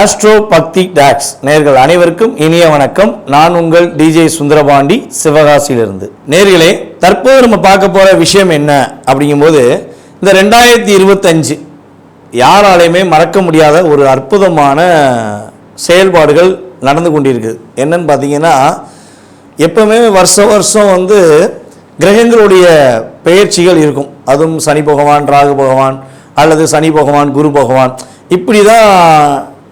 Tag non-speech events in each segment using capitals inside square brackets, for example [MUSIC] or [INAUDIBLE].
Astro பக்தி tax நேர்கள் அனைவருக்கும் இனிய வணக்கம். நான் உங்கள் டிஜே சுந்தரபாண்டி சிவகாசியிலிருந்து. நேர்களே தற்போது நம்ம பார்க்க போகிற விஷயம் என்ன அப்படிங்கும்போது இந்த ரெண்டாயிரத்தி இருபத்தஞ்சு யாராலையுமே மறக்க முடியாத ஒரு அற்புதமான செயல்பாடுகள் நடந்து கொண்டிருக்குது என்னன்னு பார்த்தீங்கன்னா எப்பவுமே வருஷ வருஷம் வந்து கிரகங்களுடைய பெயர்ச்சிகள் இருக்கும். அதுவும் சனி பகவான் ராகு பகவான் அல்லது சனி பகவான் குரு பகவான். இப்படி தான்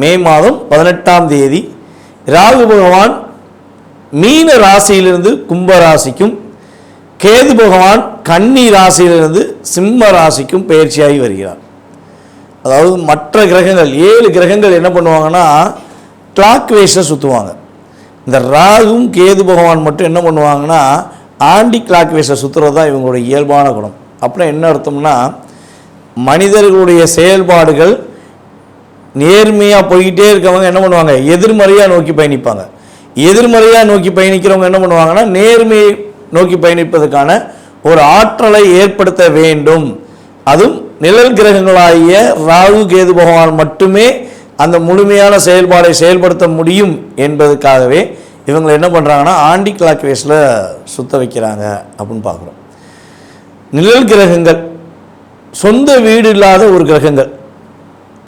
மே மாதம் பதினெட்டாம் தேதி ராகு பகவான் மீன ராசியிலிருந்து கும்ப ராசிக்கும் கேது பகவான் கன்னி ராசியிலிருந்து சிம்ம ராசிக்கும் பயிற்சியாகி வருகிறார். அதாவது மற்ற கிரகங்கள் ஏழு கிரகங்கள் என்ன பண்ணுவாங்கன்னா கிளாக் வேஸை சுற்றுவாங்க இந்த ராகும் கேது பகவான் மட்டும் என்ன பண்ணுவாங்கன்னா ஆண்டி கிளாக் வேஸை சுற்றுறது தான் இவங்களுடைய இயல்பான குணம். அப்படின்னா என்ன அர்த்தம்னா மனிதர்களுடைய செயல்பாடுகள் நேர்மையாக போய்கிட்டே இருக்கவங்க என்ன பண்ணுவாங்க? எதிர்மறையாக நோக்கி பயணிப்பாங்க. எதிர்மறையாக நோக்கி பயணிக்கிறவங்க என்ன பண்ணுவாங்கன்னா நேர்மையை நோக்கி பயணிப்பதற்கான ஒரு ஆற்றலை ஏற்படுத்த வேண்டும். அதுவும் நிழல் கிரகங்களாகிய ராகு கேது பகவான் மட்டுமே அந்த முழுமையான செயல்பாடை செயல்படுத்த முடியும் என்பதற்காகவே இவங்க என்ன பண்ணுறாங்கன்னா ஆண்டி கிளாக் ரேஸில் சுத்த வைக்கிறாங்க அப்படின்னு பார்க்குறோம். நிழல் கிரகங்கள் சொந்த வீடு இல்லாத ஒரு கிரகங்கள்.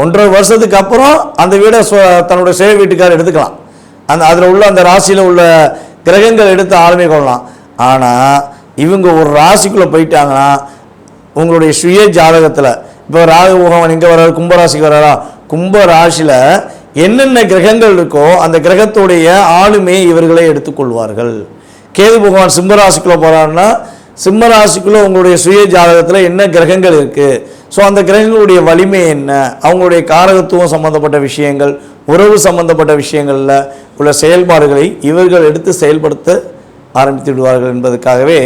ஒன்றரை வருஷத்துக்கு அப்புறம் அந்த வீடை சொ- தன்னோட சேவை வீட்டுக்காரர் எடுத்துக்கலாம். அந்த அதில் உள்ள அந்த ராசியில் உள்ள கிரகங்கள் எடுத்து ஆளுமை கொள்ளலாம். ஆனால் இவங்க ஒரு ராசிக்குள்ளே போயிட்டாங்கன்னா உங்களுடைய சுய ஜாதகத்தில் இப்போ ராகு இங்கே எங்கே வர்றாரு கும்பராசிக்கு வர்றாரா கும்ப ராசியில் என்னென்ன கிரகங்கள் இருக்கோ அந்த கிரகத்துடைய ஆளுமையை இவர்களே எடுத்துக்கொள்வார்கள். கேது பகவான் சிம்மராசிக்குள்ளே போகிறாருன்னா சிம்ம ராசிக்குள்ளே உங்களுடைய சுய ஜாதகத்தில் என்ன கிரகங்கள் இருக்குது ஸோ அந்த கிரகங்களுடைய வலிமை என்ன? அவங்களுடைய காரகத்துவம் சம்பந்தப்பட்ட விஷயங்கள் உறவு சம்பந்தப்பட்ட விஷயங்களில் உள்ள செயல்பாடுகளை இவர்கள் எடுத்து செயல்படுத்த ஆரம்பித்து விடுவார்கள் என்பதற்காகவே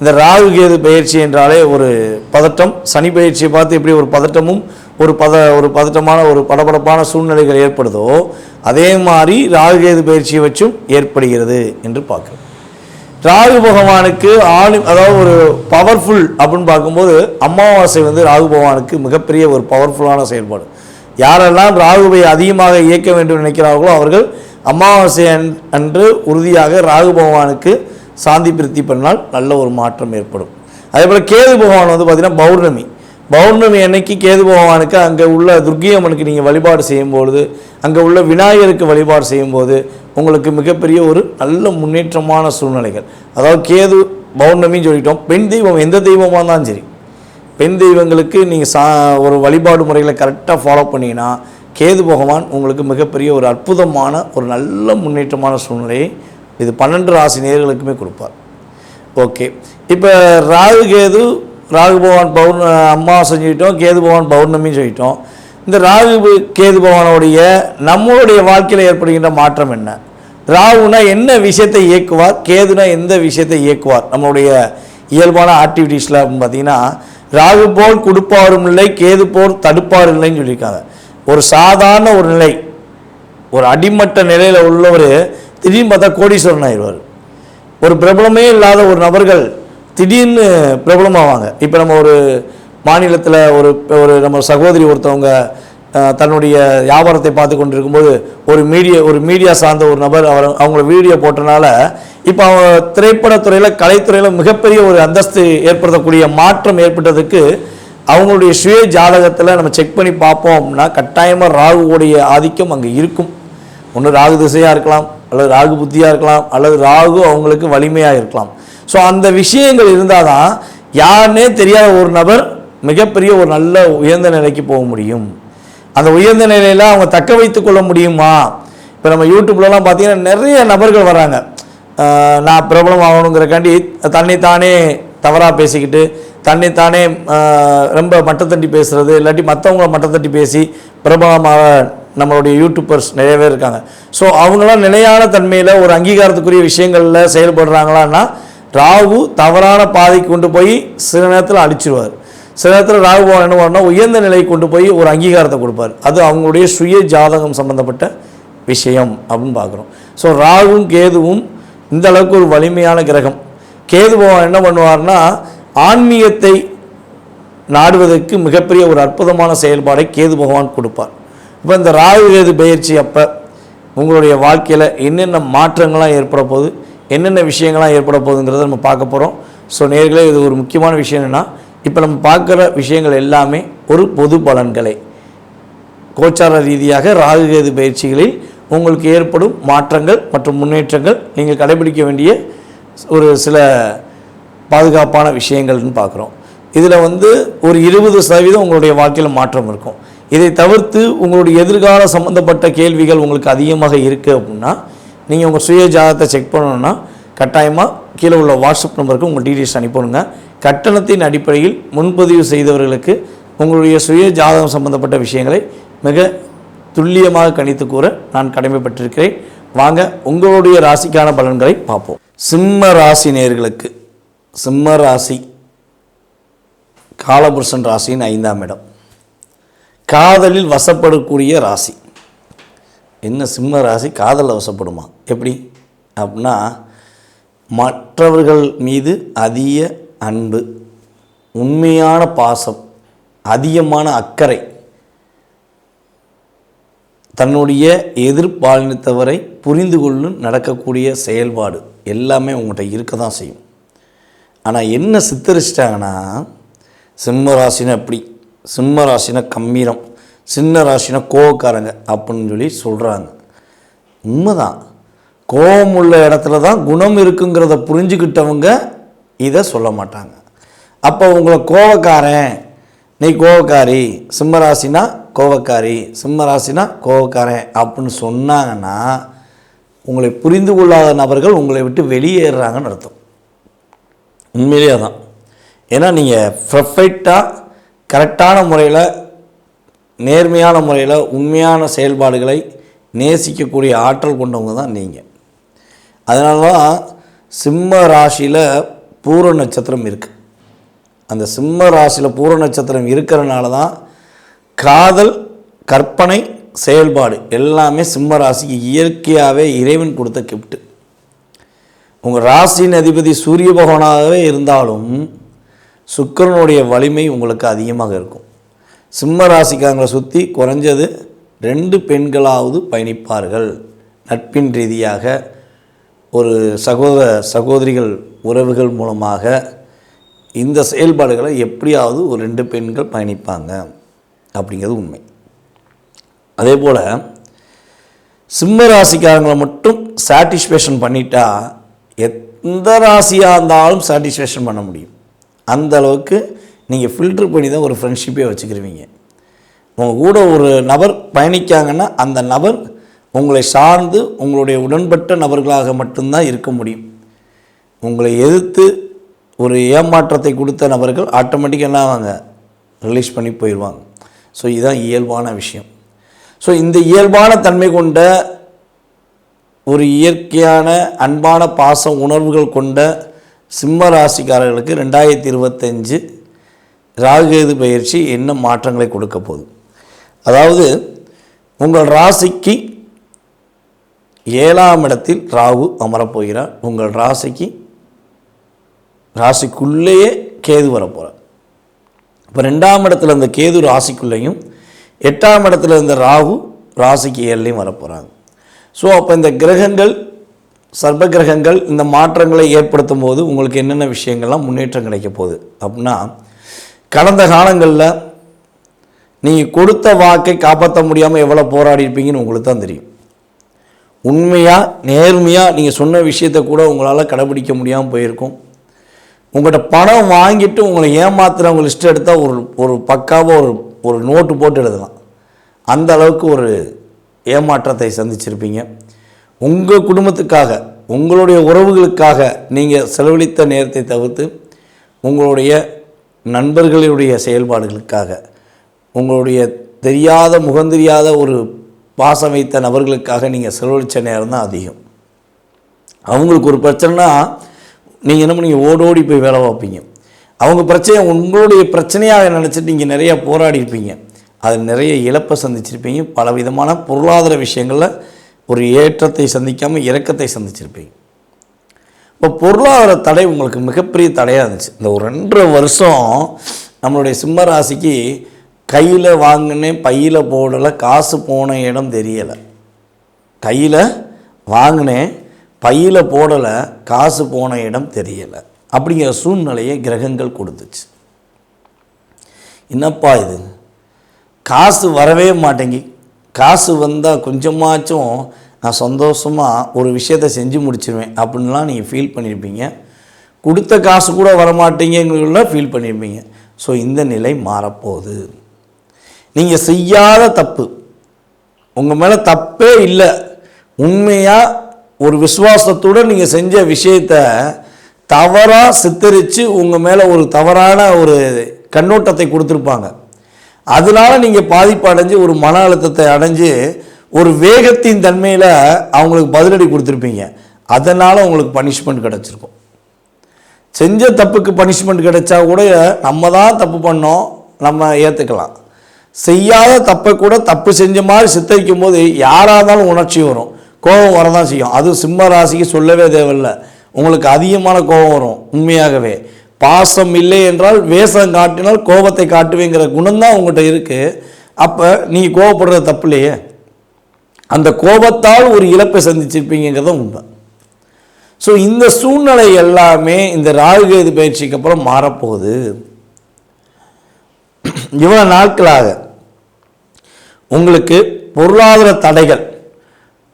இந்த ராகு கேது பயிற்சி என்றாலே ஒரு பதட்டம். சனி பயிற்சியை பார்த்து எப்படி ஒரு பதட்டமும் ஒரு பத ஒரு பதட்டமான ஒரு படபடப்பான சூழ்நிலைகள் ஏற்படுதோ அதே மாதிரி ராகு கேது பயிற்சியை வச்சும் ஏற்படுகிறது என்று பார்க்கிறோம். ராகு பகவானுக்கு ஆளு அதாவது ஒரு பவர்ஃபுல் அப்படின்னு பார்க்கும்போது அமாவாசை வந்து ராகு பகவானுக்கு மிகப்பெரிய ஒரு பவர்ஃபுல்லான செயல்பாடு. யாரெல்லாம் ராகுவை அதிகமாக இயக்க வேண்டும் நினைக்கிறார்களோ அவர்கள் அமாவாசை அன்- அன்று உறுதியாக ராகு பகவானுக்கு சாந்தி பிரித்தி பண்ணால் நல்ல ஒரு மாற்றம் ஏற்படும். அதே போல் கேது பகவான் வந்து பார்த்திங்கன்னா பௌர்ணமி. பௌர்ணமி அன்னைக்கு கேது பகவானுக்கு அங்கே உள்ள துர்க்கை அம்மனுக்கு நீங்கள் வழிபாடு செய்யும்பொழுது அங்கே உள்ள விநாயகருக்கு வழிபாடு செய்யும்போது உங்களுக்கு மிகப்பெரிய ஒரு நல்ல முன்னேற்றமான சூழ்நிலைகள். அதாவது கேது பௌர்ணமின்னு சொல்லிட்டோம். பெண் தெய்வம் எந்த தெய்வமாக இருந்தாலும் சரி. பெண் தெய்வங்களுக்கு நீங்கள் சா ஒரு வழிபாடு முறைகளை கரெக்டாக ஃபாலோ பண்ணிங்கன்னா கேது பகவான் உங்களுக்கு மிகப்பெரிய ஒரு அற்புதமான ஒரு நல்ல முன்னேற்றமான சூழ்நிலையை இது பன்னெண்டு ராசி நேர்களுக்குமே கொடுப்பார். ஓகே. இப்போ ராகு கேது ராகு பகவான் பௌர்ண அம்மாவாசை சொல்லிட்டோம் கேது பகவான் பௌர்ணமின்னு சொல்லிட்டோம். இந்த ராகு கேது பகவானுடைய நம்மளுடைய வாழ்க்கையில் ஏற்படுகின்ற மாற்றம் என்ன? ராகுனா என்ன விஷயத்தை இயக்குவார்? கேதுனா எந்த விஷயத்தை இயக்குவார்? நம்மளுடைய இயல்பான ஆக்டிவிட்டீஸில் அப்படின்னு பார்த்தீங்கன்னா ராகு போல் கொடுப்பாரும் இல்லை கேது போல் தடுப்பாரும் இல்லைன்னு சொல்லியிருக்காங்க. ஒரு சாதாரண ஒரு நிலை ஒரு அடிமட்ட நிலையில் உள்ளவர் திடீர்னு பார்த்தா கோடீஸ்வரன் ஆயிடுவார். ஒரு பிரபலமே இல்லாத ஒரு நபர்கள் திடீர்னு பிரபலமாவாங்க. இப்போ நம்ம ஒரு மாநிலத்தில் ஒரு ஒரு நம்ம சகோதரி ஒருத்தவங்க தன்னுடைய வியாபாரத்தை பார்த்து கொண்டு இருக்கும்போது ஒரு மீடியா ஒரு மீடியா சார்ந்த ஒரு நபர் அவர் அவங்கள வீடியோ போட்டனால இப்போ அவங்க திரைப்படத்துறையில் கலைத்துறையில் மிகப்பெரிய ஒரு அந்தஸ்து ஏற்படுத்தக்கூடிய மாற்றம் ஏற்பட்டதுக்கு அவங்களுடைய சுய ஜாதகத்தில் நம்ம செக் பண்ணி பார்ப்போம் அப்படின்னா கட்டாயமாக ராகுவோடைய ஆதிக்கம் அங்கே இருக்கும். ஒன்று ராகு திசையாக இருக்கலாம் அல்லது ராகு புத்தியாக இருக்கலாம் அல்லது ராகு அவங்களுக்கு வலிமையாக இருக்கலாம். ஸோ அந்த விஷயங்கள் இருந்தால் தான் யாருன்னே தெரியாத ஒரு நபர் மிகப்பெரிய ஒரு நல்ல உயர்ந்த நிலைக்கு போக முடியும். அந்த உயர்ந்த நிலையில் அவங்க தக்க வைத்து கொள்ள முடியுமா? இப்போ நம்ம யூடியூப்லலாம் பார்த்தீங்கன்னா நிறைய நபர்கள் வராங்க. நான் பிரபலம் ஆகணுங்கிறக்காண்டி தன்னைத்தானே தவறாக பேசிக்கிட்டு தன்னைத்தானே ரொம்ப மட்டத்தட்டி பேசுகிறது இல்லாட்டி மற்றவங்கள மட்டத்தட்டி பேசி பிரபலமாக நம்மளுடைய யூடியூபர்ஸ் நிறைய பேர் இருக்காங்க. ஸோ அவங்களாம் நிலையான தன்மையில் ஒரு அங்கீகாரத்துக்குரிய விஷயங்களில் செயல்படுறாங்களான்னா ராகு தவறான பாதைக்கு கொண்டு போய் சில நேரத்தில் அழிச்சிருவார் சில நேரத்தில் ராகு பகவான் என்ன பண்ணால் உயர்ந்த நிலையை கொண்டு போய் ஒரு அங்கீகாரத்தை கொடுப்பார். அது அவங்களுடைய சுய ஜாதகம் சம்பந்தப்பட்ட விஷயம் அப்படின்னு பார்க்குறோம். ஸோ ராகுவும் கேதுவும் இந்த அளவுக்கு ஒரு வலிமையான கிரகம். கேது பகவான் என்ன பண்ணுவார்னா ஆன்மீகத்தை நாடுவதற்கு மிகப்பெரிய ஒரு அற்புதமான செயல்பாடை கேது பகவான் கொடுப்பார். இப்போ இந்த ராகு கேது பயிற்சி அப்போ உங்களுடைய வாழ்க்கையில் என்னென்ன மாற்றங்கள்லாம் ஏற்பட போகுது? என்னென்ன விஷயங்கள்லாம் ஏற்பட போகுதுங்கிறத நம்ம பார்க்க போகிறோம் ஸோ நேர்களே இது ஒரு முக்கியமான விஷயம் என்னென்னா இப்போ நம்ம பார்க்குற விஷயங்கள் எல்லாமே ஒரு பொது பலன்களை. கோச்சார ரீதியாக ராகு கேது பயிற்சிகளில் உங்களுக்கு ஏற்படும் மாற்றங்கள் மற்றும் முன்னேற்றங்கள் நீங்கள் கடைபிடிக்க வேண்டிய ஒரு சில பாதுகாப்பான விஷயங்கள்னு பார்க்குறோம். இதில் வந்து ஒரு இருபது சதவீதம் உங்களுடைய வாழ்க்கையில் மாற்றம் இருக்கும். இதை தவிர்த்து உங்களுடைய எதிர்கால சம்மந்தப்பட்ட கேள்விகள் உங்களுக்கு அதிகமாக இருக்குது அப்படின்னா நீங்கள் உங்கள் சுய ஜாதகத்தை செக் பண்ணணும்னா கட்டாயமாக கீழே உள்ள வாட்ஸ்அப் நம்பருக்கு உங்கள் டீட்டெயில்ஸ் அனுப்பணுங்க கட்டணத்தின் அடிப்படையில் முன்பதிவு செய்தவர்களுக்கு உங்களுடைய சுய ஜாதகம் சம்பந்தப்பட்ட விஷயங்களை மிக துல்லியமாக கணித்து கூற நான் கடமைப்பட்டிருக்கிறேன். வாங்க உங்களுடைய ராசிக்கான பலன்களை பார்ப்போம். சிம்ம ராசி நேர்களுக்கு சிம்ம ராசி காலபுருஷன் ராசியின் ஐந்தாம் இடம். காதலில் வசப்படக்கூடிய ராசி. என்ன சிம்ம ராசி காதலில் வசப்படுமா? எப்படி? அப்படின்னா மற்றவர்கள் மீது அதிக அன்பு உண்மையான பாசம் அதிகமான அக்கறை தன்னுடைய எதிர்பாலினத்தவரை புரிந்து கொள்ளும் நடக்கக்கூடிய செயல்பாடு எல்லாமே உங்கள்கிட்ட இருக்க தான் செய்யும். ஆனால் என்ன சித்தரிச்சிட்டாங்கன்னா சிம்ம ராசினா எப்படி? சிம்ம ராசினா கம்பீரம். சின்ன ராசினா கோவக்காரங்க அப்படின்னு சொல்லி சொல்கிறாங்க உண்மைதான். கோபம் உள்ள இடத்துல தான் குணம் இருக்குங்கிறத புரிஞ்சுக்கிட்டவங்க இதை சொல்ல மாட்டாங்க. அப்போ உங்களை கோவக்காரன் நீ கோவக்காரி சிம்மராசினா கோவக்காரி சிம்மராசினா கோவக்காரன் அப்படின்னு சொன்னாங்கன்னா உங்களை புரிந்து கொள்ளாத நபர்கள் உங்களை விட்டு வெளியேறுறாங்கன்னு அர்த்தம். உண்மையிலேயே தான் ஏன்னா நீங்கள் பர்ஃபெக்டாக கரெக்டான முறையில் நேர்மையான முறையில் உண்மையான செயல்பாடுகளை நேசிக்கக்கூடிய ஆற்றல் கொண்டவங்க தான் நீங்கள் அதனால தான் சிம்ம ராசியில் பூர நட்சத்திரம் இருக்குது அந்த சிம்ம ராசியில் பூர நட்சத்திரம் இருக்கிறனால தான் காதல் கற்பனை செயல்பாடு எல்லாமே சிம்ம ராசிக்கு இயற்கையாகவே இறைவன் கொடுத்த கிஃப்ட்டு உங்கள் ராசியின் அதிபதி சூரிய பகவானாகவே இருந்தாலும் சுக்கிரனுடைய வலிமை உங்களுக்கு அதிகமாக இருக்கும். சிம்ம ராசிக்காரங்களை சுற்றி குறைஞ்சது ரெண்டு பெண்களாவது பயணிப்பார்கள். நட்பின் ரீதியாக ஒரு சகோதர சகோதரிகள் உறவுகள் மூலமாக இந்த செயல்பாடுகளை எப்படியாவது ஒரு ரெண்டு பெண்கள் பயணிப்பாங்க அப்படிங்கிறது உண்மை. அதே போல் சிம்ம ராசிக்காரங்களை மட்டும் சாட்டிஸ்ஃபேக்ஷன் பண்ணிட்டா எந்த ராசியாக இருந்தாலும் சாட்டிஸ்ஃபேக்ஷன் பண்ண முடியும். அந்த அளவுக்கு நீங்கள் ஃபில்ட்ரு பண்ணி தான் ஒரு ஃப்ரெண்ட்ஷிப்பே வச்சுக்கிருவீங்க. உங்கள் கூட ஒரு நபர் பயணிக்காங்கன்னா அந்த நபர் உங்களை சார்ந்து உங்களுடைய உடன்பட்ட நபர்களாக மட்டும்தான் இருக்க முடியும். உங்களை எதிர்த்து ஒரு ஏமாற்றத்தை கொடுத்த நபர்கள் ஆட்டோமேட்டிக்காக என்ன ஆவாங்க? ரிலீஸ் பண்ணி போயிடுவாங்க. ஸோ இதுதான் இயல்பான விஷயம். ஸோ இந்த இயல்பான தன்மை கொண்ட ஒரு இயற்கையான அன்பான பாச உணர்வுகள் கொண்ட சிம்ம ராசிக்காரர்களுக்கு ரெண்டாயிரத்தி இருபத்தஞ்சு ராகுகேது பயிற்சி என்ன மாற்றங்களை கொடுக்க போகுது? அதாவது உங்கள் ராசிக்கு ஏழாம் இடத்தில் ராகு அமரப்போகிறார். உங்கள் ராசிக்கு ராசிக்குள்ளேயே கேது வரப்போகிறார் இப்போ ரெண்டாம் இடத்துல இந்த கேது ராசிக்குள்ளேயும் எட்டாம் இடத்துல இருந்த ராகு ராசிக்கு ஏழுலையும் வரப்போகிறாங்க ஸோ அப்போ இந்த கிரகங்கள் சர்ப கிரகங்கள் இந்த மாற்றங்களை ஏற்படுத்தும் போது உங்களுக்கு என்னென்ன விஷயங்கள்லாம் முன்னேற்றம் கிடைக்க போகுது? அப்படின்னா கடந்த காலங்களில் நீங்கள் கொடுத்த வாக்கை காப்பாற்ற முடியாமல் எவ்வளோ போராடி இருப்பீங்கன்னு உங்களுக்கு தான் தெரியும். உண்மையாக நேர்மையாக நீங்கள் சொன்ன விஷயத்தை கூட உங்களால் கடைபிடிக்க முடியாமல் போயிருக்கும். உங்கள்கிட்ட பணம் வாங்கிட்டு உங்களை ஏமாத்துறவங்க லிஸ்ட் எடுத்தால் ஒரு ஒரு பக்காவாக ஒரு ஒரு நோட்டு போட்டு எழுதலாம். அந்த அளவுக்கு ஒரு ஏமாற்றத்தை சந்திச்சிருப்பீங்க. உங்கள் குடும்பத்துக்காக உங்களுடைய உறவுகளுக்காக நீங்கள் செலவழித்த நேரத்தை தவிர்த்து உங்களுடைய நண்பர்களுடைய செயல்பாடுகளுக்காக உங்களுடைய தெரியாத முகந்தெரியாத ஒரு பாசம் வைத்த நபர்களுக்காக நீங்கள் செலவழித்த நேரம் தான் அதிகம். அவங்களுக்கு ஒரு பிரச்சனைனா நீங்கள் என்ன பண்ணீங்க ஓடோடி போய் வேலை பார்ப்பீங்க. அவங்க பிரச்சனை உங்களுடைய பிரச்சனையாக நினச்சிட்டு நீங்கள் நிறையா போராடி இருப்பீங்க அது நிறைய இழப்பை சந்திச்சிருப்பீங்க. பல விதமான பொருளாதார விஷயங்களில் ஒரு ஏற்றத்தை சந்திக்காமல் இறக்கத்தை சந்திச்சிருப்பீங்க. இப்போ பொருளாதார தடை உங்களுக்கு மிகப்பெரிய தடையாக இருந்துச்சு. இந்த ஒரு ரெண்டரை வருஷம் நம்மளுடைய சிம்ம ராசிக்கு கையில் வாங்கினேன் பையில் போடலை காசு போன இடம் தெரியலை. கையில் வாங்கினேன் பையில் போடலை காசு போன இடம் தெரியலை. அப்படிங்கிற சூழ்நிலையை கிரகங்கள் கொடுத்துச்சு. என்னப்பா இது? காசு வரவே மாட்டேங்கி. காசு வந்தால் கொஞ்சமாச்சும் நான் சந்தோஷமாக ஒரு விஷயத்தை செஞ்சு முடிச்சிருவேன் அப்படின்லாம் நீங்கள் ஃபீல் பண்ணியிருப்பீங்க கொடுத்த காசு கூட வரமாட்டேங்கிறதுல ஃபீல் பண்ணியிருப்பீங்க ஸோ இந்த நிலை மாறப்போகுது. நீங்கள் செய்யாத தப்பு உங்கள் மேலே தப்பே இல்லை உண்மையாக ஒரு விசுவாசத்துடன் நீங்கள் செஞ்ச விஷயத்த தவறாக சித்தரித்து உங்கள் மேலே ஒரு தவறான ஒரு கண்ணோட்டத்தை கொடுத்துருப்பாங்க. அதனால நீங்கள் பாதிப்பு அடைஞ்சு ஒரு மன அழுத்தத்தை அடைஞ்சு ஒரு வேகத்தின் தன்மையில் அவங்களுக்கு பதிலடி கொடுத்துருப்பீங்க. அதனால் உங்களுக்கு பனிஷ்மெண்ட் கிடச்சிருக்கும். செஞ்ச தப்புக்கு பனிஷ்மெண்ட் கிடைச்சா கூட நம்ம தான் தப்பு பண்ணோம் நம்ம ஏற்றுக்கலாம் செய்யாத தப்பை கூட தப்பு செஞ்ச மாதிரி சித்தரிக்கும் போது யாராக இருந்தாலும் உணர்ச்சி வரும். கோபம் வரதான் செய்யும். அது சிம்ம ராசிக்கு சொல்லவே தேவையில்லை. உங்களுக்கு அதிகமான கோபம் வரும் உண்மையாகவே. பாசம் இல்லை என்றால் வேஷம் காட்டினால் கோபத்தை காட்டுவேங்கிற குணம்தான் உங்கள்கிட்ட இருக்குது அப்போ நீங்கள் கோபப்படுற தப்பு இல்லையே. அந்த கோபத்தால் ஒரு இழப்பை சந்திச்சிருப்பீங்கிறத உண்மை. ஸோ இந்த சூழ்நிலை எல்லாமே இந்த ராகுகேது பயிற்சிக்கு அப்புறம் மாறப்போகுது. [CLEARS THROAT] இவ்வளோ நாட்களாக உங்களுக்கு பொருளாதார தடைகள்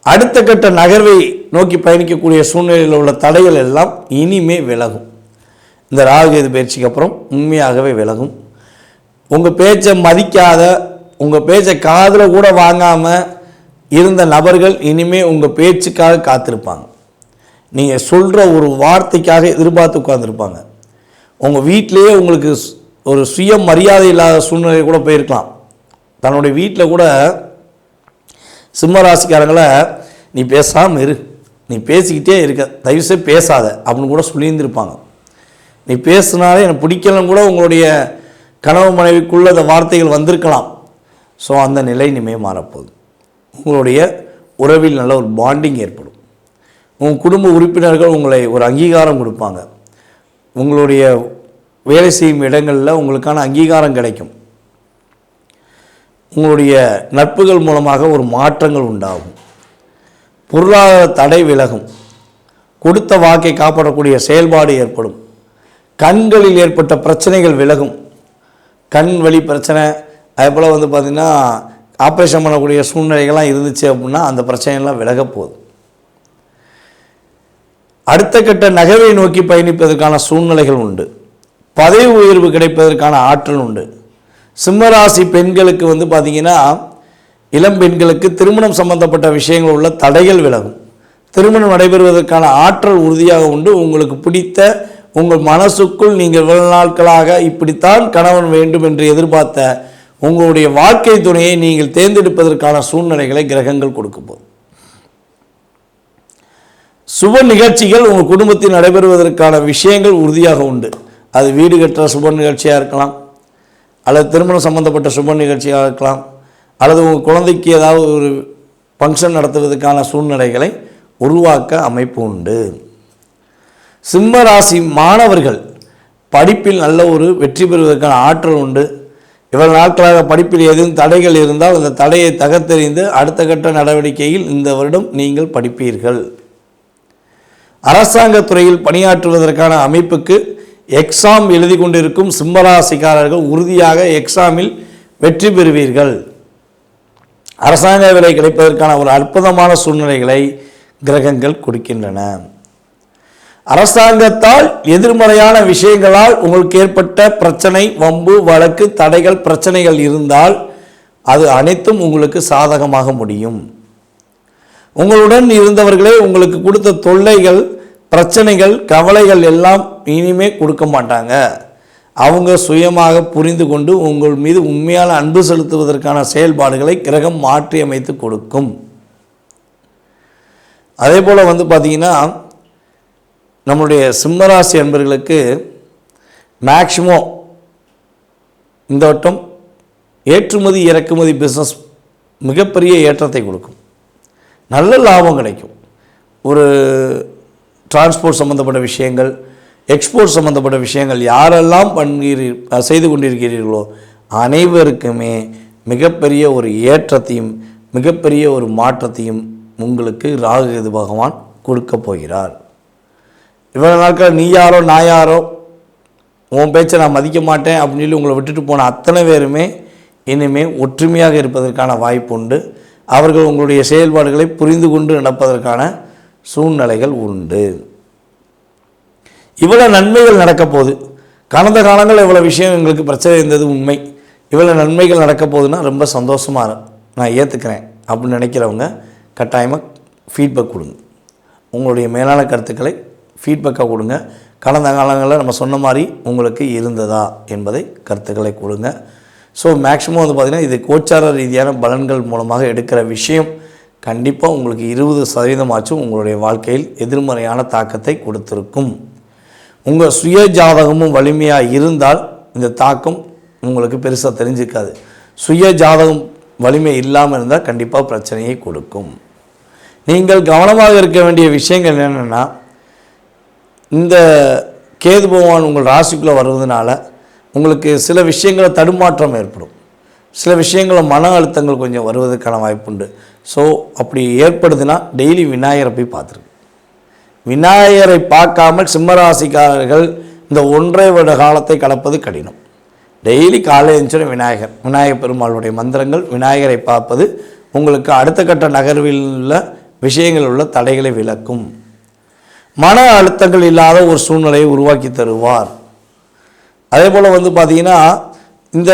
அடுத்த கட்ட நகர்வை நோக்கி பயணிக்கக்கூடிய சூழ்நிலையில் உள்ள தடைகள் எல்லாம் இனிமே விலகும். இந்த ராகுகேது பயிற்சிக்கு அப்புறம் உண்மையாகவே விலகும். உங்கள் பேச்சை மதிக்காத உங்கள் பேச்சை காதில் கூட வாங்காமல் இருந்த நபர்கள் இனிமே உங்கள் பேச்சுக்காக காத்திருப்பாங்க. நீங்கள் சொல்கிற ஒரு வார்த்தைக்காக எதிர்பார்த்து உட்காந்துருப்பாங்க உங்கள் வீட்டிலேயே உங்களுக்கு ஒரு சுய மரியாதை இல்லாத சூழ்நிலை கூட போயிருக்கலாம். தன்னுடைய வீட்டில் கூட சிம்மராசிக்காரங்களை நீ பேசாமல் இரு. நீ பேசிக்கிட்டே இருக்க. தயவுசெய்து பேசாத. அப்படின்னு கூட சொல்லியிருந்திருப்பாங்க. நீ பேசுனாலே எனக்கு பிடிக்கலன்னு கூட உங்களுடைய கனவு மனைவிக்குள்ள அந்த வார்த்தைகள் வந்திருக்கலாம். ஸோ அந்த நிலை இனிமேல் மாறப்போகுது. உங்களுடைய உறவில் நல்ல ஒரு பாண்டிங் ஏற்படும். உங்கள் குடும்ப உறுப்பினர்கள் உங்களை ஒரு அங்கீகாரம் கொடுப்பாங்க. உங்களுடைய வேலை செய்யும் இடங்களில் உங்களுக்கான அங்கீகாரம் கிடைக்கும். உங்களுடைய நட்புகள் மூலமாக ஒரு மாற்றங்கள் உண்டாகும். பொருளாதார தடை விலகும். கொடுத்த வாக்கை காப்பாற்றக்கூடிய செயல்பாடு ஏற்படும். கண்களில் ஏற்பட்ட பிரச்சனைகள் விலகும். கண் வலி பிரச்சனை அதே போல் வந்து பார்த்திங்கன்னா ஆப்ரேஷன் பண்ணக்கூடிய சூழ்நிலைகள்லாம் இருந்துச்சு அப்படின்னா அந்த பிரச்சனைகள்லாம் விலகப் போகுது. அடுத்த கட்ட நகர்வை நோக்கி பயணிப்பதற்கான சூழ்நிலைகள் உண்டு. பதவி உயர்வு கிடைப்பதற்கான ஆற்றல் உண்டு. சிம்மராசி பெண்களுக்கு வந்து பார்த்திங்கன்னா இளம் பெண்களுக்கு திருமணம் சம்பந்தப்பட்ட விஷயங்கள் உள்ள தடைகள் விலகும். திருமணம் நடைபெறுவதற்கான ஆற்றல் உறுதியாக உண்டு. உங்களுக்கு பிடித்த உங்கள் மனசுக்குள் நீங்கள் இவ்வளவு நாட்களாக இப்படித்தான் கணவன் வேண்டும் என்று எதிர்பார்த்த உங்களுடைய வாழ்க்கை துணையை நீங்கள் தேர்ந்தெடுப்பதற்கான சூழ்நிலைகளை கிரகங்கள் கொடுக்க சுப நிகழ்ச்சிகள் உங்கள் குடும்பத்தில் நடைபெறுவதற்கான விஷயங்கள் உறுதியாக உண்டு. அது வீடு கட்டுற சுப நிகழ்ச்சியாக இருக்கலாம் அல்லது திருமணம் சம்பந்தப்பட்ட சுப நிகழ்ச்சியாக இருக்கலாம் அல்லது உங்கள் குழந்தைக்கு ஏதாவது ஒரு ஃபங்க்ஷன் நடத்துவதற்கான சூழ்நிலைகளை உருவாக்க அமைப்பு உண்டு. சிம்ம ராசி மாணவர்கள் படிப்பில் நல்ல ஒரு வெற்றி பெறுவதற்கான ஆற்றல் உண்டு. இவ்வளவு நாட்களாக படிப்பில் ஏதும் தடைகள் இருந்தால் அந்த தடையை தகர்த்தெறிந்து அடுத்த கட்ட நடவடிக்கையில் இந்த வருடம் நீங்கள் படிப்பீர்கள். அரசாங்கத் துறையில் பணியாற்றுவதற்கான அமைப்புக்கு எக்ஸாம் எழுதி கொண்டிருக்கும் சிம்மராசிக்காரர்கள் உறுதியாக எக்ஸாமில் வெற்றி பெறுவீர்கள். அரசாங்க வேலை கிடைப்பதற்கான ஒரு அற்புதமான சூழ்நிலைகளை கிரகங்கள் கொடுக்கின்றன. அரசாங்கத்தால் எதிர்மறையான விஷயங்களால் உங்களுக்கு ஏற்பட்ட பிரச்சனை வம்பு வழக்கு தடைகள் பிரச்சனைகள் இருந்தால் அது அனைத்தும் உங்களுக்கு சாதகமாக முடியும். உங்களுடன் இருந்தவர்களே உங்களுக்கு கொடுத்த தொல்லைகள் பிரச்சனைகள் கவலைகள் எல்லாம் இனிமே கொடுக்க மாட்டாங்க. அவங்க சுயமாக புரிந்து கொண்டு உங்கள் மீது உண்மையான அன்பு செலுத்துவதற்கான செயல்பாடுகளை கிரகம் மாற்றி அமைத்து கொடுக்கும். அதே போல் வந்து பார்த்திங்கன்னா நம்மளுடைய சிம்மராசி அன்பர்களுக்கு மேக்சிமம் இந்த வட்டம் ஏற்றுமதி இறக்குமதி பிஸ்னஸ் மிகப்பெரிய ஏற்றத்தை கொடுக்கும். நல்ல லாபம் கிடைக்கும். ஒரு டிரான்ஸ்போர்ட் சம்மந்தப்பட்ட விஷயங்கள் எக்ஸ்போர்ட் சம்மந்தப்பட்ட விஷயங்கள் யாரெல்லாம் பண்ணுகிறீ செய்து கொண்டிருக்கிறீர்களோ அனைவருக்குமே மிகப்பெரிய ஒரு ஏற்றத்தையும் மிகப்பெரிய ஒரு மாற்றத்தையும் உங்களுக்கு ராகுகேது பகவான் கொடுக்க போகிறார். இவ்வளோ நாட்கள் நீ யாரோ நான் யாரோ உன் பேச்சை நான் மதிக்க மாட்டேன் அப்படின்னு சொல்லி உங்களை விட்டுட்டு போன அத்தனை பேருமே இனிமேல் ஒற்றுமையாக இருப்பதற்கான வாய்ப்பு உண்டு. அவர்கள் உங்களுடைய செயல்பாடுகளை புரிந்து கொண்டு நடப்பதற்கான சூழ்நிலைகள் உண்டு. இவ்வளோ நன்மைகள் நடக்க போகுது. கடந்த காலங்களில் இவ்வளோ விஷயம் எங்களுக்கு பிரச்சனை இருந்தது உண்மை. இவ்வளோ நன்மைகள் நடக்க போகுதுன்னா ரொம்ப சந்தோஷமாக நான் ஏற்றுக்கிறேன் அப்படின்னு நினைக்கிறவங்க கட்டாயமாக ஃபீட்பேக் கொடுங்க. உங்களுடைய மேலான கருத்துக்களை ஃபீட்பேக்காக கொடுங்க. கடந்த காலங்களில் நம்ம சொன்ன மாதிரி உங்களுக்கு இருந்ததா என்பதை கருத்துக்களை கொடுங்க. ஸோ மேக்ஸிமம் வந்து பார்த்திங்கன்னா இது கோச்சார ரீதியான பலன்கள் மூலமாக எடுக்கிற விஷயம். கண்டிப்பாக உங்களுக்கு இருபது சதவீதமாச்சும் உங்களுடைய வாழ்க்கையில் எதிர்மறையான தாக்கத்தை கொடுத்துருக்கும். உங்கள் சுய ஜாதகமும் வலிமையாக இருந்தால் இந்த தாக்கம் உங்களுக்கு பெருசாக தெரிஞ்சுக்காது. சுய ஜாதகம் வலிமை இல்லாமல் இருந்தால் கண்டிப்பாக பிரச்சனையை கொடுக்கும். நீங்கள் கவனமாக இருக்க வேண்டிய விஷயங்கள் என்னென்னா இந்த கேது பகவான் உங்கள் ராசிக்குள்ளே வருவதனால உங்களுக்கு சில விஷயங்கள தடுமாற்றம் ஏற்படும். சில விஷயங்களை மன அழுத்தங்கள் கொஞ்சம் வருவதற்கான வாய்ப்புண்டு. ஸோ அப்படி ஏற்படுதுன்னா டெய்லி விநாயகரை போய் பார்த்துருக்கு விநாயகரை பார்க்காமல் சிம்மராசிக்காரர்கள் இந்த ஒன்றரை வருட காலத்தை கலப்பது கடினம். டெய்லி காலை எழுந்துச்சுன்னா விநாயகர் விநாயகர் பெருமாளுடைய மந்திரங்கள் விநாயகரை பார்ப்பது உங்களுக்கு அடுத்த கட்ட நகர்வில் உள்ள விஷயங்களில் உள்ள தடைகளை விளக்கும். மன அழுத்தங்கள் இல்லாத ஒரு சூழ்நிலையை உருவாக்கி தருவார். அதே போல் வந்து பார்த்தீங்கன்னா இந்த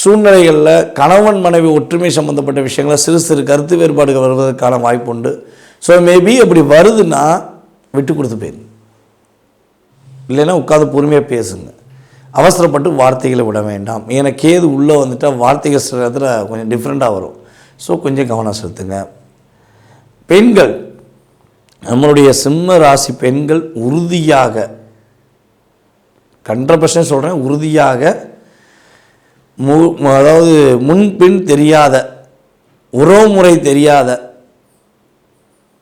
சூழ்நிலைகளில் கணவன் மனைவி ஒற்றுமை சம்மந்தப்பட்ட விஷயங்கள சிறு சிறு கருத்து வேறுபாடுகள் வருவதற்கான வாய்ப்பு உண்டு. ஸோ மேபி அப்படி வருதுன்னா விட்டு கொடுத்து போயிருங்க இல்லைன்னா உட்காந்து பொறுமையாக பேசுங்க. அவசரப்பட்டு வார்த்தைகளை விட வேண்டாம். ஏன்னா கேது உள்ளே வந்துட்டால் வார்த்தைகள் சில இடத்துல கொஞ்சம் டிஃப்ரெண்ட்டாக வரும். ஸோ கொஞ்சம் கவனம் செலுத்துங்க. பெண்கள் நம்மளுடைய சிம்ம ராசி பெண்கள் உறுதியாக கண்ட்ர பர்சன்ட் சொல்கிறேன் உறுதியாக மு அதாவது முன்பின் தெரியாத உறவுமுறை தெரியாத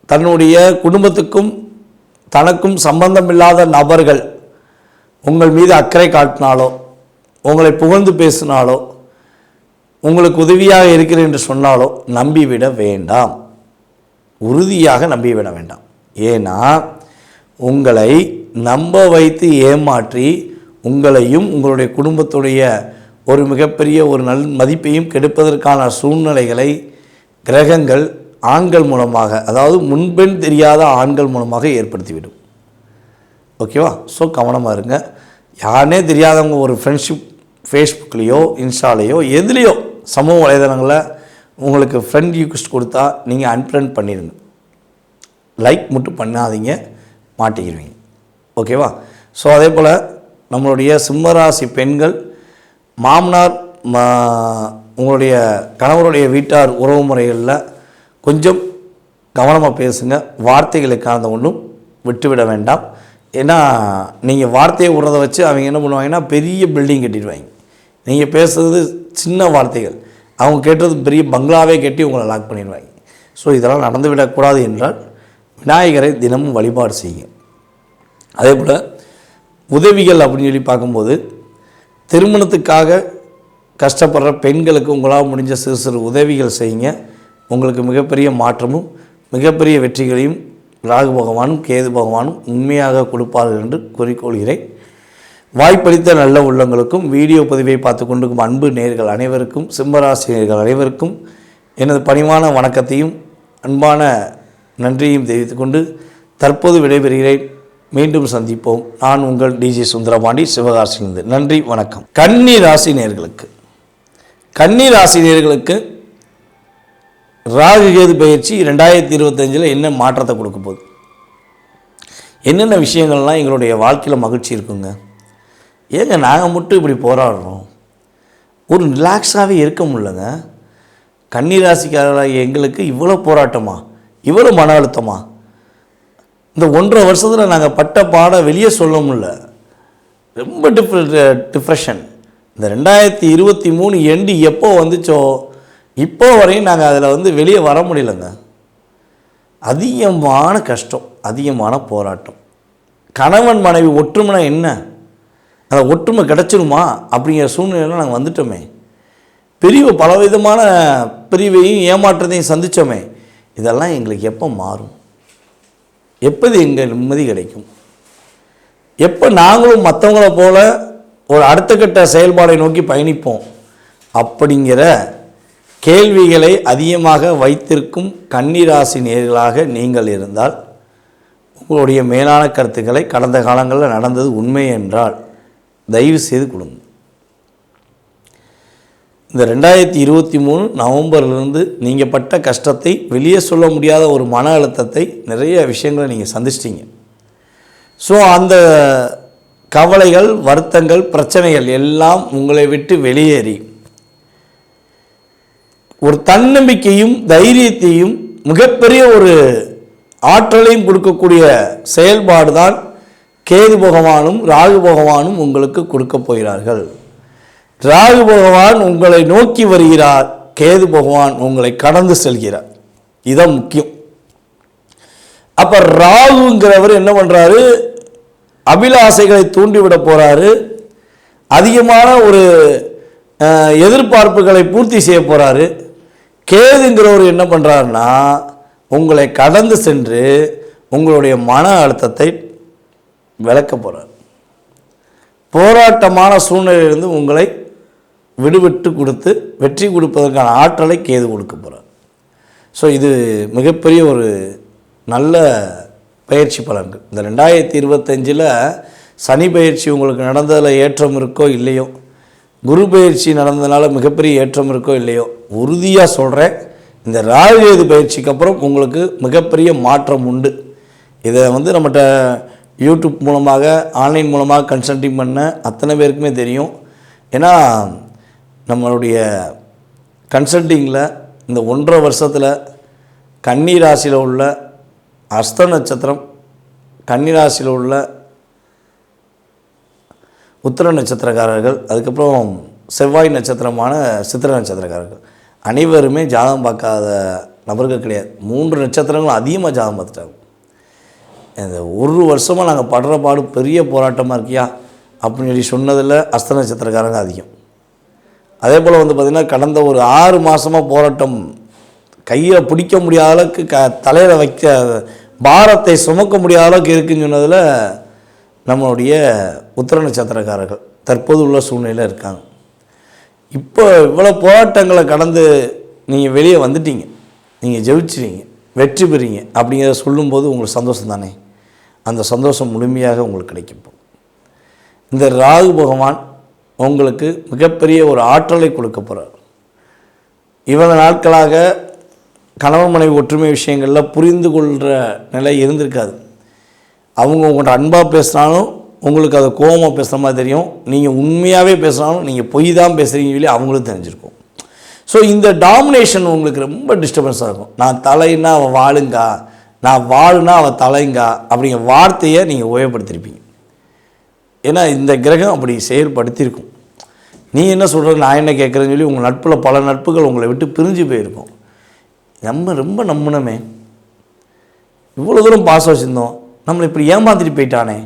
தன்னுடைய குடும்பத்துக்கும் தனக்கும் சம்பந்தமில்லாத நபர்கள் உங்கள் மீது அக்கறை காட்டினாலோ உங்களை புகழ்ந்து பேசினாலோ உங்களுக்கு உதவியாக இருக்கிறேன் என்று சொன்னாலோ நம்பிவிட வேண்டாம். உறுதியாக நம்பிவிட வேண்டாம். ஏன்னா உங்களை நம்ப வைத்து ஏமாற்றி உங்களையும் உங்களுடைய குடும்பத்துடைய ஒரு மிகப்பெரிய ஒரு நல் மதிப்பையும் கெடுப்பதற்கான சூழ்நிலைகளை கிரகங்கள் ஆண்கள் மூலமாக அதாவது முன்பெண் தெரியாத ஆண்கள் மூலமாக ஏற்படுத்திவிடும். ஓகேவா? ஸோ கவனமாக இருங்க. யாருனே தெரியாதவங்க ஒரு ஃப்ரெண்ட்ஷிப் ஃபேஸ்புக்லேயோ இன்ஸ்டாலேயோ எதுலேயோ சமூக வலைதளங்களில் உங்களுக்கு ஃப்ரெண்ட் ரிக்வஸ்ட் கொடுத்தா நீங்கள் அன்ஃப்ரெண்ட் பண்ணிடுங்க லைக் மட்டும் பண்ணாதீங்க மாட்டிக்கிடுவீங்க. ஓகேவா ஸோ அதே போல் நம்மளுடைய சிம்மராசி பெண்கள் மாமனார் மா உங்களுடைய கணவருடைய வீட்டார் உறவு முறைகளில் கொஞ்சம் கவனமாக பேசுங்க. வார்த்தைகளை காந்த ஒன்றும் விட்டுவிட வேண்டாம். ஏன்னா நீங்கள் வார்த்தையை விடுறத வச்சு அவங்க என்ன பண்ணுவாங்கன்னா பெரிய பில்டிங் கட்டிடுவாங்க. நீங்கள் பேசுறது சின்ன வார்த்தைகள். அவங்க கேட்டது பெரிய பங்களாவே கட்டி உங்களை லாக் பண்ணிடுவாங்க. ஸோ இதெல்லாம் நடந்து விடக்கூடாது என்றால் விநாயகரை தினமும் வழிபாடு செய்யுங்க அதே போல் உதவிகள் அப்படின்னு சொல்லி பார்க்கும்போது திருமணத்துக்காக கஷ்டப்படுற பெண்களுக்கு உங்களால் முடிஞ்ச சிறு சிறு உதவிகள் செய்யுங்க. உங்களுக்கு மிகப்பெரிய மாற்றமும் மிகப்பெரிய வெற்றிகளையும் ராகு பகவானும் கேது பகவானும் உண்மையாக கொடுப்பார்கள் என்று கூறிக்கொள்கிறேன். வாய்ப்பளித்த நல்ல உள்ளங்களுக்கும் வீடியோ பதிவை பார்த்து கொண்டிருக்கும் அன்பு நேர்கள் அனைவருக்கும் சிம்மராசி நேர்கள் அனைவருக்கும் எனது பணிவான வணக்கத்தையும் அன்பான நன்றியும் தெரிவித்துக்கொண்டு தற்போது விடைபெறுகிறேன். மீண்டும் சந்திப்போம். நான் உங்கள் டிஜே சுந்தரபாண்டி சிவகாசிலிருந்து நன்றி வணக்கம். கன்னி ராசி நேர்களுக்கு. கன்னி ராசி நேர்களுக்கு ராகு கேது பயிற்சி ரெண்டாயிரத்தி இருபத்தஞ்சில் என்ன மாற்றத்தை கொடுக்க போகுது? என்னென்ன விஷயங்கள்லாம் எங்களுடைய வாழ்க்கையில் மகிழ்ச்சி இருக்குங்க? ஏங்க நாங்கள் மட்டும் இப்படி போராடுறோம்? ஒரு ரிலாக்ஸாகவே இருக்க முடியலங்க. கன்னிராசிக்காரராகிய எங்களுக்கு இவ்வளோ போராட்டமாக இவ்வளோ மன அழுத்தமா? இந்த ஒன்றரை வருஷத்தில் நாங்கள் பட்ட பாட வெளியே சொல்ல முடியல. ரொம்ப டிஃப்ர டிப்ரெஷன் இந்த ரெண்டாயிரத்தி இருபத்தி மூணு எண்டு எப்போ வந்துச்சோ இப்போ வரையும் நாங்கள் அதில் வந்து வெளியே வர முடியலங்க. அதிகமான கஷ்டம் அதிகமான போராட்டம். கணவன் மனைவி ஒற்றுமைனா என்ன? அந்த ஒற்றுமை கிடச்சிருமா? அப்படிங்கிற சூழ்நிலையில் நாங்கள் வந்துட்டோமே. பிரிவு பலவிதமான பிரிவையும் ஏமாற்றத்தையும் சந்தித்தோமே இதெல்லாம் எங்களுக்கு எப்போ மாறும்? எப்போது எங்கள் நிம்மதி கிடைக்கும்? எப்போ நாங்களும் மற்றவங்கள போல ஒரு அடுத்த கட்ட செயல்பாடை நோக்கி பயணிப்போம்? அப்படிங்கிற கேள்விகளை அதிகமாக வைத்திருக்கும் கன்னிராசி நேர்களாக நீங்கள் இருந்தால் உங்களுடைய மேலான கருத்துக்களை கடந்த காலங்களில் நடந்தது உண்மை என்றால் தயவு செய்து கொடுங்க. இந்த ரெண்டாயிரத்தி இருபத்தி மூணு நவம்பர்லேருந்து நீங்கள் பட்ட கஷ்டத்தை வெளியே சொல்ல முடியாத ஒரு மன அழுத்தத்தை நிறைய விஷயங்களை நீங்கள் சந்திச்சிட்டீங்க. ஸோ அந்த கவலைகள் வருத்தங்கள் பிரச்சனைகள் எல்லாம் உங்களை விட்டு வெளியேறி ஒரு தன்னம்பிக்கையும் தைரியத்தையும் மிகப்பெரிய ஒரு ஆற்றலையும் கொடுக்கக்கூடிய செயல்பாடு தான் கேது பகவானும் ராகு பகவானும் உங்களுக்கு கொடுக்க போகிறார்கள். ராகு பகவான் உங்களை நோக்கி வருகிறார். கேது பகவான் உங்களை கடந்து செல்கிறார். இதான் முக்கியம். அப்ப ராகுங்கிறவர் என்ன பண்றாரு? அபிலாசைகளை தூண்டிவிட போறாரு. அதிகமான ஒரு எதிர்பார்ப்புகளை பூர்த்தி செய்ய போறாரு. கேதுங்கிறவர் என்ன பண்றாருன்னா உங்களை கடந்து சென்று உங்களுடைய மன அழுத்தத்தை விளக்க போறார். போராட்டமான சூழ்நிலையிலிருந்து உங்களை விடுவிட்டு கொடுத்து வெற்றி கொடுப்பதற்கான ஆற்றலை கேது கொடுக்க போகிறார் ஸோ இது மிகப்பெரிய ஒரு நல்ல பயிற்சி பலன்கள். இந்த ரெண்டாயிரத்தி இருபத்தஞ்சில் சனி பயிற்சி உங்களுக்கு நடந்ததில் ஏற்றம் இருக்கோ இல்லையோ குரு பயிற்சி நடந்ததுனால மிகப்பெரிய ஏற்றம் இருக்கோ இல்லையோ உறுதியாக சொல்கிறேன் இந்த ராகுகேது பயிற்சிக்கு அப்புறம் உங்களுக்கு மிகப்பெரிய மாற்றம் உண்டு. இதை வந்து நம்மகிட்ட யூடியூப் மூலமாக ஆன்லைன் மூலமாக கன்சல்டிங் பண்ண அத்தனை பேருக்குமே தெரியும். ஏன்னா நம்மளுடைய கன்சல்டிங்கில் இந்த ஒன்றரை வருஷத்தில் கன்னி ராசியில் உள்ள அஸ்த நட்சத்திரம் கன்னி ராசியில் உள்ள உத்திர நட்சத்திரக்காரர்கள் அதுக்கப்புறம் செவ்வாய் நட்சத்திரமான சித்திர நட்சத்திரக்காரர்கள். அனைவருமே ஜாதகம் பார்க்காத நபர்கள் கிடையாது. மூன்று நட்சத்திரங்களும் அதிகமாக ஜாதகம் பார்த்துட்டாங்க. இந்த ஒரு வருஷமாக நாங்கள் படுற பாடு பெரிய போராட்டமாக இருக்கியா? அப்படின்னு சொல்லி சொன்னதில் அஸ்த நட்சத்திரக்காரங்க அதிகம். அதே போல் வந்து பார்த்திங்கன்னா கடந்த ஒரு ஆறு மாதமாக போராட்டம் கையை பிடிக்க முடியாத அளவுக்கு க தலையில் வைக்க பாரத்தை சுமக்க முடியாத அளவுக்கு இருக்குன்னு சொன்னதில் நம்மளுடைய உத்திர நட்சத்திரக்காரர்கள் தற்போது உள்ள சூழ்நிலையில் இருக்காங்க. இப்போ இவ்வளோ போராட்டங்களை கடந்து நீங்கள் வெளியே வந்துட்டீங்க. நீங்கள் ஜெயிச்சிட்டீங்க. வெற்றி பெறீங்க அப்படிங்கிறத சொல்லும்போது உங்களுக்கு சந்தோஷம் தானே? அந்த சந்தோஷம் முழுமையாக உங்களுக்கு கிடைக்கும் இந்த ராகு பகவான் உங்களுக்கு மிகப்பெரிய ஒரு ஆற்றலை கொடுக்க போகிறார் இவ்வளவு நாட்களாக கணவன் மனைவி ஒற்றுமை விஷயங்களில் புரிந்து கொள்கிற நிலை இருந்திருக்காது. அவங்க உங்கள்கிட்ட அன்பாக பேசுனாலும் உங்களுக்கு அதை கோபமாக பேசுகிற மாதிரி தெரியும். நீங்கள் உண்மையாகவே பேசுனாலும் நீங்கள் பொய் தான் பேசுகிறீங்க சொல்லி அவங்களும் தெரிஞ்சிருக்கும். ஸோ இந்த டாமினேஷன் உங்களுக்கு ரொம்ப டிஸ்டர்பன்ஸாக இருக்கும். நான் தலைன்னா அவள் வாழுங்கா நான் வாழுனா அவள் தலைங்கா அப்படிங்கிற வார்த்தையை நீங்கள் உபயோகப்படுத்தியிருப்பீங்க ஏன்னா இந்த கிரகம் அப்படி செயற்படுத்தியிருக்கும். நீ என்ன சொல்கிற நான் என்ன கேட்குறேன்னு சொல்லி உங்கள் நட்பில் பல நட்புகள் உங்களை விட்டு பிரிஞ்சு போயிருக்கும். நம்ம ரொம்ப நம்பினமே. இவ்வளோ தூரம் பாசம் வச்சுருந்தோம் நம்மளை இப்படி ஏமாத்திட்டு போயிட்டானே.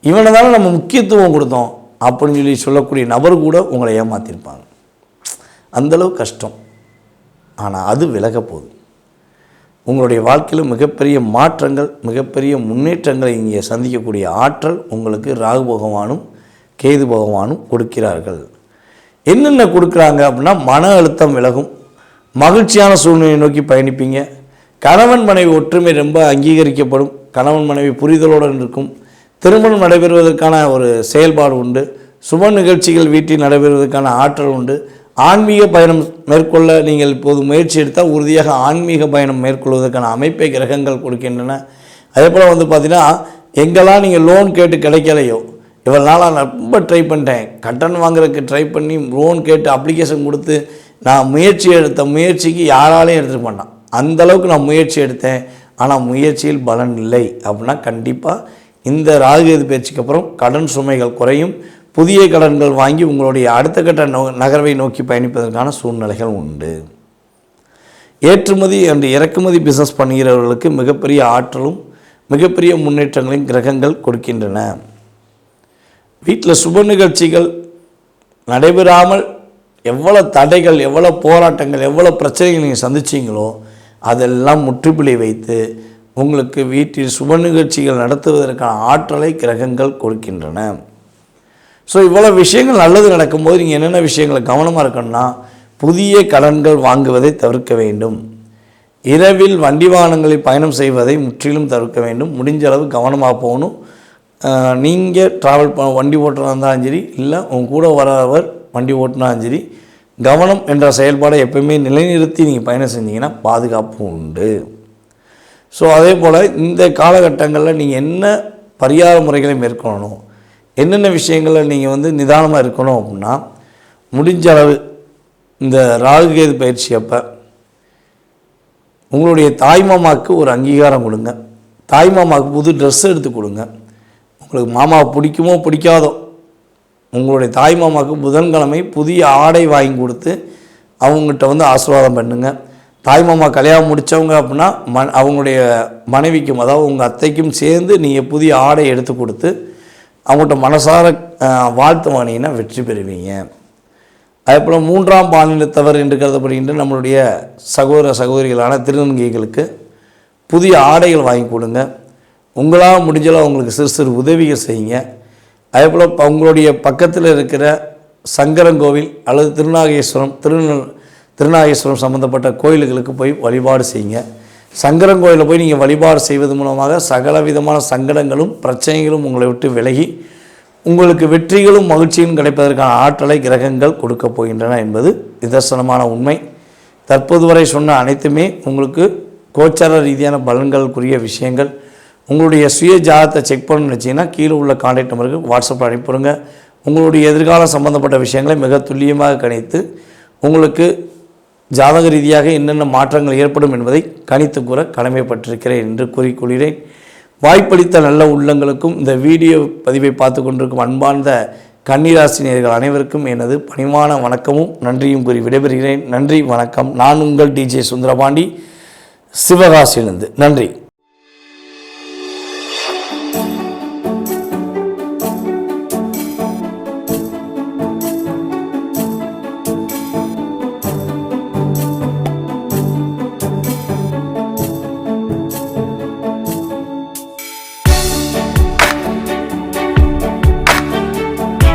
இவனை தானே நம்ம முக்கியத்துவம் கொடுத்தோம் அப்படின்னு சொல்லி சொல்லக்கூடிய நபர் கூட உங்களை ஏமாத்திருப்பாங்க. அந்தளவு கஷ்டம். ஆனால் அது விலக போகுது. உங்களுடைய வாழ்க்கையில் மிகப்பெரிய மாற்றங்கள் மிகப்பெரிய முன்னேற்றங்களை இங்கே சந்திக்கக்கூடிய ஆற்றல் உங்களுக்கு ராகு பகவானும் கேது பகவானும் கொடுக்கிறார்கள். என்னென்ன கொடுக்குறாங்க அப்படின்னா மன அழுத்தம் விலகும். மகிழ்ச்சியான சூழ்நிலையை நோக்கி பயணிப்பீங்க. கணவன் மனைவி ஒற்றுமை ரொம்ப அங்கீகரிக்கப்படும். கணவன் மனைவி புரிதலுடன் இருக்கும் திருமணம் நடைபெறுவதற்கான ஒரு செயல்பாடு உண்டு. சுப நிகழ்ச்சிகள் வீட்டில் நடைபெறுவதற்கான ஆற்றல் உண்டு. ஆன்மீக பயணம் மேற்கொள்ள நீங்கள் இப்போது முயற்சி எடுத்தால் உறுதியாக ஆன்மீக பயணம் மேற்கொள்வதற்கான அமைப்பை கிரகங்கள் கொடுக்கின்றன. அதே போல் வந்து பார்த்தீங்கன்னா எங்கெல்லாம் நீங்கள் லோன் கேட்டு கிடைக்கலையோ இவ்வளோ நாளாக நான் ரொம்ப ட்ரை பண்ணிட்டேன். கட்டணம் வாங்குறதுக்கு ட்ரை பண்ணி லோன் கேட்டு அப்ளிகேஷன் கொடுத்து நான் முயற்சி எடுத்த முயற்சிக்கு யாராலையும் எடுத்துக்க மாட்டான். அந்த அளவுக்கு நான் முயற்சி எடுத்தேன். ஆனால் முயற்சியில் பலன் இல்லை. அப்படின்னா கண்டிப்பாக இந்த ராகுகேது பயிற்சிக்கு அப்புறம் கடன் சுமைகள் குறையும். புதிய கடன்கள் வாங்கி உங்களுடைய அடுத்த கட்ட நோ நகர்வை நோக்கி பயணிப்பதற்கான சூழ்நிலைகள் உண்டு. ஏற்றுமதி அண்ட் இறக்குமதி பிஸ்னஸ் பண்ணுகிறவர்களுக்கு மிகப்பெரிய ஆற்றலும் மிகப்பெரிய முன்னேற்றங்களையும் கிரகங்கள் கொடுக்கின்றன. வீட்டில் சுப நிகழ்ச்சிகள் நடைபெறாமல் எவ்வளோ தடைகள் எவ்வளோ போராட்டங்கள் எவ்வளோ பிரச்சனைகள் நீங்கள் சந்திச்சிங்களோ அதெல்லாம் முற்றுப்புள்ளி வைத்து உங்களுக்கு வீட்டில் சுப நிகழ்ச்சிகள் நடத்துவதற்கான ஆற்றலை கிரகங்கள் கொடுக்கின்றன. ஸோ இவ்வளோ விஷயங்கள் நல்லது நடக்கும்போது நீங்கள் என்னென்ன விஷயங்களை கவனமாக இருக்கணும்னா புதிய கடன்கள் வாங்குவதை தவிர்க்க வேண்டும். இரவில் வண்டி வாகனங்களில் பயணம் செய்வதை முற்றிலும் தவிர்க்க வேண்டும். முடிஞ்ச அளவு கவனமாக போகணும். நீங்கள் ட்ராவல் ப வண்டி ஓட்டுறதா இருந்தாலும் சரி இல்லை உங்க கூட வரவர் வண்டி ஓட்டினாலும் சரி கவனம் என்ற செயல்பாடை எப்பயுமே நிலைநிறுத்தி நீங்கள் பயணம் செஞ்சீங்கன்னா பாதுகாப்பு உண்டு. ஸோ அதே போல் இந்த காலகட்டங்களில் நீங்கள் என்ன பரிகார முறைகளை மேற்கொள்ளணும்? என்னென்ன விஷயங்களில் நீங்கள் வந்து நிதானமாக இருக்கணும் அப்படின்னா முடிஞ்ச அளவு இந்த ராகுகேது பயிற்சி அப்போ உங்களுடைய தாய்மாமாவுக்கு ஒரு அங்கீகாரம் கொடுங்க. தாய்மாமாவுக்கு புது ட்ரெஸ் எடுத்து கொடுங்க. உங்களுக்கு மாமாவை பிடிக்குமோ பிடிக்காதோ உங்களுடைய தாய்மாமாவுக்கு புதன்கிழமை புதிய ஆடை வாங்கி கொடுத்து அவங்ககிட்ட வந்து ஆசீர்வாதம் பண்ணுங்கள் தாய்மாமா கல்யாணம் முடித்தவங்க அப்படின்னா ம அவங்களுடைய மனைவிக்கும் அதாவது உங்கள் அத்தைக்கும் சேர்ந்து நீங்கள் புதிய ஆடை எடுத்து கொடுத்து அவங்கள்ட்ட மனசார வாழ்த்து வாங்கினீங்கன்னா வெற்றி பெறுவீங்க. அதே போல் மூன்றாம் பாலினத்தவர் என்று கருதப்படுகின்ற நம்மளுடைய சகோதர சகோதரிகளான திருநங்கைகளுக்கு புதிய ஆடைகள் வாங்கி கொடுங்க. உங்களால் முடிஞ்சளவு அவங்களுக்கு சிறு சிறு உதவிகள் செய்யுங்க. அதே போல் இப்போ உங்களுடைய பக்கத்தில் இருக்கிற சங்கரங்கோவில் அல்லது திருநாகேஸ்வரம் திருநெல் திருநாகேஸ்வரம் சம்மந்தப்பட்ட கோயில்களுக்கு போய் வழிபாடு செய்யுங்க. சங்கரங்கோயிலில் போய் நீங்கள் வழிபாடு செய்வது மூலமாக சகல விதமான சங்கடங்களும் பிரச்சனைகளும் உங்களை விட்டு விலகி உங்களுக்கு வெற்றிகளும் மகிழ்ச்சியும் கிடைப்பதற்கான ஆற்றலை கிரகங்கள் கொடுக்க போகின்றன என்பது நிதர்சனமான உண்மை. தற்போது வரை சொன்ன அனைத்துமே உங்களுக்கு கோச்சார ரீதியான பலன்களுக்குரிய விஷயங்கள். உங்களுடைய சுய ஜாதத்தை செக் பண்ணணும்னு நினச்சிங்கன்னா கீழே உள்ள கான்டாக்ட் நம்பருக்கு வாட்ஸ்அப்பில் அனுப்பிவிடுங்க. உங்களுடைய எதிர்காலம் சம்பந்தப்பட்ட விஷயங்களை மிக துல்லியமாக கணித்து உங்களுக்கு ஜாதக ரீதியாக என்னென்ன மாற்றங்கள் ஏற்படும் என்பதை கணித்து கூற கடமைப்பட்டிருக்கிறேன் என்று கூறிக்கொள்கிறேன். வாய்ப்பளித்த நல்ல உள்ளங்களுக்கும் இந்த வீடியோ பதிவை பார்த்து கொண்டிருக்கும் அன்பார்ந்த கன்னிராசினியர்கள் அனைவருக்கும் எனது பணிவான வணக்கமும் நன்றியும் கூறி விடைபெறுகிறேன். நன்றி வணக்கம். நான் உங்கள் டிஜே சுந்தரபாண்டி. சிவகாசியிலிருந்து. நன்றி.